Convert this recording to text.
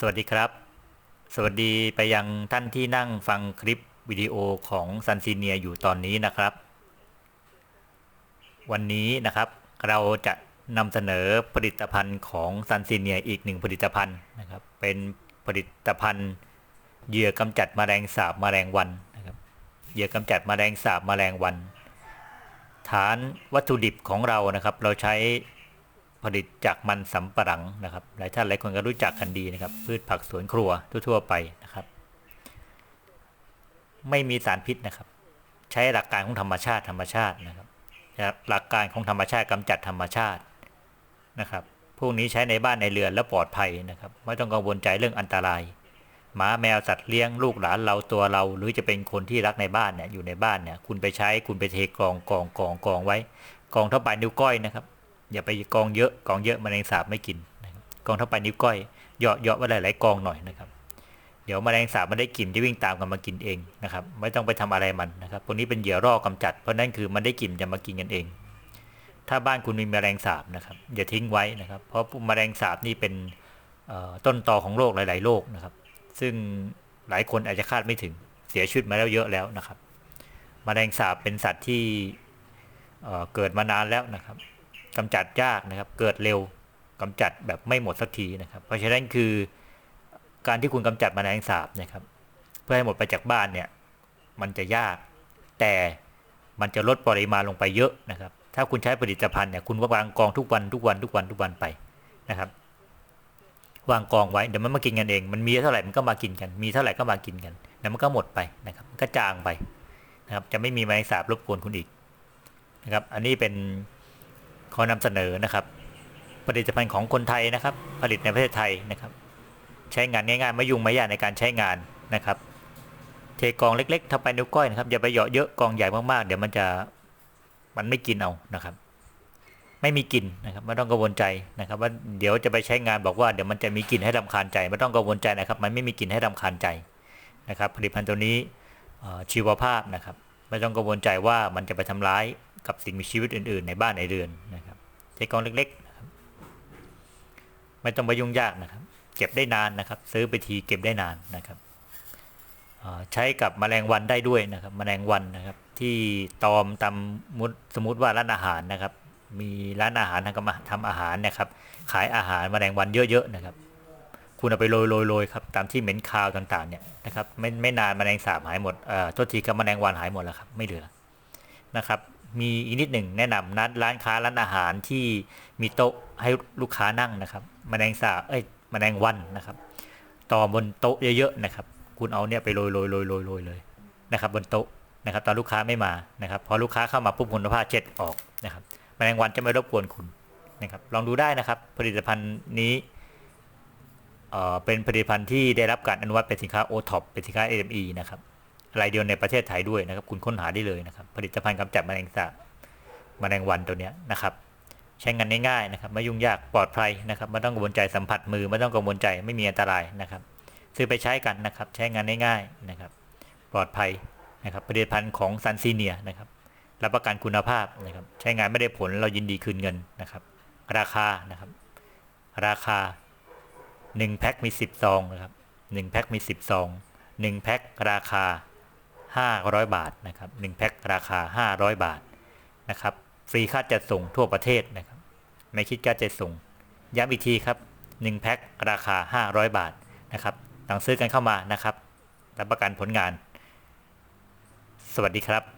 สวัสดีครับ สวัสดีไปยังท่านที่นั่งฟังคลิปวิดีโอของซันซีเนียอยู่ตอนนี้นะครับ วันนี้นะครับเราจะนำเสนอผลิตภัณฑ์ของซันซีเนียอีกหนึ่งผลิตภัณฑ์นะครับ เป็นผลิตภัณฑ์เหยื่อกำจัดแมลงสาบแมลงวันนะครับเหยื่อกำจัดแมลงสาบแมลงวัน ฐานวัตถุดิบของเรานะครับ เราใช้ ผลิตจากมันสำปะหลังนะครับ หลายท่านหลายคนก็รู้จักกันดีนะครับ พืชผักสวนครัวทั่ว ๆ ไปนะครับ ไม่มีสารพิษนะครับ ใช้หลักการของธรรมชาติธรรมชาตินะครับหลักการของธรรมชาติกำจัดธรรมชาตินะครับ พวกนี้ใช้ในบ้านในเรือนแล้วปลอดภัยนะครับ ไม่ต้องกังวลใจเรื่องอันตราย หมาแมวสัตว์เลี้ยงลูกหลานเราตัวเรา หรือจะเป็นคนที่รักในบ้านเนี่ยอยู่ในบ้านเนี่ยคุณไปใช้คุณไปเทกองกองกองกองไว้ กองเท่าปลายนิ้วก้อยนะครับ อย่าไปกองเยอะกองเยอะแมลงสาบไม่กินนะครับกองเท่าปลายนิ้วก้อยเหยาะเหยาะไว้หลายๆกองหน่อยนะครับ เดี๋ยวแมลงสาบมันได้กลิ่นที่วิ่งตามกันมากินเองนะครับ ไม่ต้องไปทำอะไรมันนะครับพวกนี้เป็นเหยื่อร่อกำจัด เพราะนั่นคือมันได้กลิ่นจะมากินกันเอง ถ้าบ้านคุณมีแมลงสาบนะครับอย่าทิ้งไว้นะครับ เพราะแมลงสาบนี่เป็นต้นตอของโรคหลาย ๆโรคนะครับ ซึ่งหลายคนอาจจะคาดไม่ถึงเสียชีวิตมาแล้วเยอะแล้วนะครับมแมลงสาบเป็นสัตว์ที่เกิดมานานแล้วนะครับ กำจัดยากนะครับ เกิดเร็วกำจัดแบบไม่หมดสักทีนะครับ เพราะฉะนั้นคือการที่คุณกำจัดมแมลงสาบนะครับ เพื่อให้หมดไปจากบ้านเนี่ย มันจะยาก แต่มันจะลดปริมาณลงไปเยอะนะครับ ถ้าคุณใช้ผลิตภัณฑ์เนี่ยคุณวางกองทุกวันทุกวันทุกวันทุกวันไปนะครับ วางกองไว้เดี๋ยวมันมากินกันเอง มันมีเท่าไหร่มันก็มากินกัน มีเท่าไหร่ก็มากินกันแล้วมันก็หมดไปนะครับก็จางไปนะครับ จะไม่มีแมลงสาบรบกวนคุณอีกนะครับ อันนี้เป็น ขอนำเสนอนะครับ ผลิตภัณฑ์ของคนไทยนะครับ ผลิตในประเทศไทยนะครับ ใช้งานง่ายๆไม่ยุ่งไม่ยากในการใช้งานนะครับ เทกองเล็กๆทับไปนิ้วก้อยนะครับอย่าไปเหยาะเยอะกองใหญ่มากๆ เดี๋ยวมันจะมันไม่กินเอานะครับ ไม่มีกลิ่นนะครับไม่ต้องกังวลใจนะครับ ว่าเดี๋ยวจะไปใช้งานบอกว่าเดี๋ยวมันจะมีกลิ่นให้รำคาญใจไม่ต้องกังวลใจนะครับ มันไม่มีกลิ่นให้รำคาญใจนะครับ ผลิตภัณฑ์ตัวนี้ชีวภาพนะครับ ไม่ต้องกังวลใจว่ามันจะไปทำร้าย กับสิ่งมีชีวิตอื่น ๆ ในบ้านในเรือนนะครับใช้กองเล็กๆนะครับไม่ต้องไปยุ่งยากนะครับ เก็บได้นานนะครับ ซื้อไปทีเก็บได้นานนะครับใช้กับมแมลงวันได้ด้วยนะครับมแมลงวันนะครับ ที่ตอมตำมุดสมมติว่าร้านอาหารนะครับ มีร้านอาหารทำทำอาหารนะครับ ขายอาหารมแมลงวันเยอะๆนะครับ คุณเอาไปโรยโรยโรยครับตามที่เหม็นคาวต่างๆเนี่ยนะครับไม่ไม่นานมแมลงสาบหายหมดเอ่อทษทีกับมแมลงวันหายหมดแล้วครับไม่เหลือนะครับ มีอีกนิดหนึ่งแนะนำนัดร้านค้าร้านอาหารที่มีโต๊ะให้ลูกค้านั่งนะครับมแมลงสาบเอ้ยมแมลงวันนะครับ ต่อบนโต๊ะเยอะๆนะครับ คุณเอาเนี่ยไปโรยโรยโรยโรยโรยเลยนะครับ บนโต๊ะนะครับ ตอนลูกค้าไม่มานะครับ พอลูกค้าเข้ามาปุ๊บคุณภาพเช็ดออกนะครับมแมลงวันจะไม่รบกวนคุณนะครับ ลองดูได้นะครับ ผลิตภัณฑ์นี้เอ่อเป็นผลิตภัณฑ์ที่ได้รับการอนุมัติเป็นสินค้าโอท็อปเป็นสินค้า AME นะครับ รายเดียวในประเทศไทยด้วยนะครับ คุณค้นหาได้เลยนะครับ ผลิตภัณฑ์กำจัดแมลงสาบแมลงวันตัวนี้นะครับ ใช้งานง่ายๆนะครับ ไม่ยุ่งยากปลอดภัยนะครับไม่ต้องกังวลใจสัมผัสมือไม่ต้องกังวลใจไม่มีอันตรายนะครับ ซื้อไปใช้กันนะครับ ใช้งานง่ายๆนะครับ ปลอดภัยนะครับ ผลิตภัณฑ์ของซันซีเนียนะครับรับประกันคุณภาพนะครับ ใช้งานไม่ได้ผลเรายินดีคืนเงินนะครับ ราคานะครับ ราคา1แพ็คมี10ซองนะครับ1แพ็คมี10ซอง1แพ็คราคา 500 บาทนะครับ1แพ็คราคา 500 บาทนะครับฟรีค่าจัดส่งทั่วประเทศนะครับไม่คิดค่าจัดส่ง ย้ำอีกทีครับ1แพ็คราคา 500 บาทนะครับสั่งซื้อกันเข้ามานะครับรับประกันผลงาน สวัสดีครับ